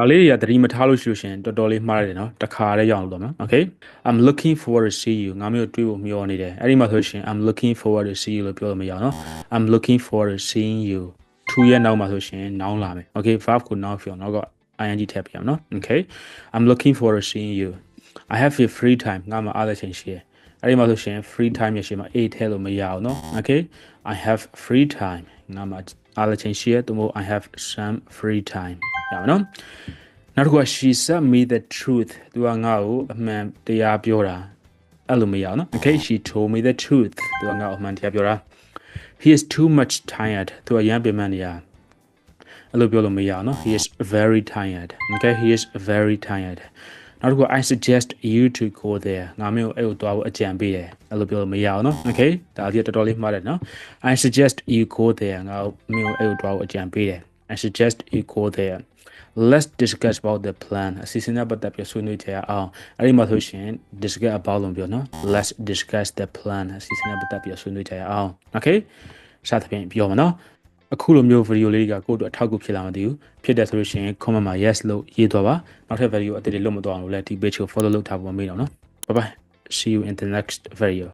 ဒါလေးတွေကသတိမထားလို့ရှိလို့ရှရင်တော်တော်လေးမှားရတယ်နော်တခါတည်းရအောင်လုပ်မှာ okay i'm looking forward to see you ငါမျိုးတွေ့ဖို့မျှော်နေတယ်အဲ့ဒီမှာဆိုရှင် i'm looking forward to see you လို့ပြောလို့မရအောင်နော် i'm looking forward to seeing you to ရဲ့နောက်မှာဆိုရှင် noun လာမယ် okay verb ကို noun ပြောနောက်က ing ထည့်ပြအောင်နော် okay i'm looking forward to seeing you i have a free time ငါမှာအားသက်ချင်းရှိတယ်အဲ့ဒီမှာဆိုရှင် free time ရရှိမှာ a ထဲလို့မရအောင်နော် okay i have free time ငါမှာအားသက်ချင်းရှိရသူမို့ i have some free time ရအောင်နော်နောက်တစ်ခုက she said me the truth သူကငါ့ကိုအမှန်တရားပြောတာအဲ့လိုမရအောင်နော် okay she told me the truth သူကငါ့ကိုအမှန်တရားပြောတာ he is too much tired သူကရမ်းပင်ပန်းနေရအဲ့လိုပြောလို့မရအောင်နော် he is very tired okay he is very tired နောက်တစ်ခုက I suggest you to go there ငါမင်းကိုအဲ့ကိုသွားဖို့အကြံပေးတယ်အဲ့လိုပြောလို့မရအောင်နော် okay ဒါအပြည့်တော်တော်လေးမှားတယ်နော် I suggest you go there ငါမင်းကိုအဲ့ကိုသွားဖို့အကြံပေးတယ် I suggest you go there let's discuss about the plan အစီအစဉ်နဲ့ပတ်သက်ပြီးဆွေးနွေးကြရအောင်အဲ့ဒီမှာဆိုရှင် discuss about လို့ပြောနော် let's discuss the plan အစီအစဉ်နဲ့ပတ်သက်ပြီးဆွေးနွေးကြရအောင် okay စသဖြင့်ပြောမှာနော်အခုလိုမျိုးဗီဒီယိုလေးတွေကကိုယ့်အတွက်အထောက်အကူဖြစ်လာမှမသိဘူးဖြစ်တယ်ဆိုလို့ရှိရင် comment မှာ yes လို့ရေးသွားပါနောက်ထပ်ဗီဒီယိုအသစ်တွေလွတ်မသွားအောင်လို့လည်းဒီ page ကို follow လုပ်ထားဖို့မမေ့တော့နော် bye bye see you in the next video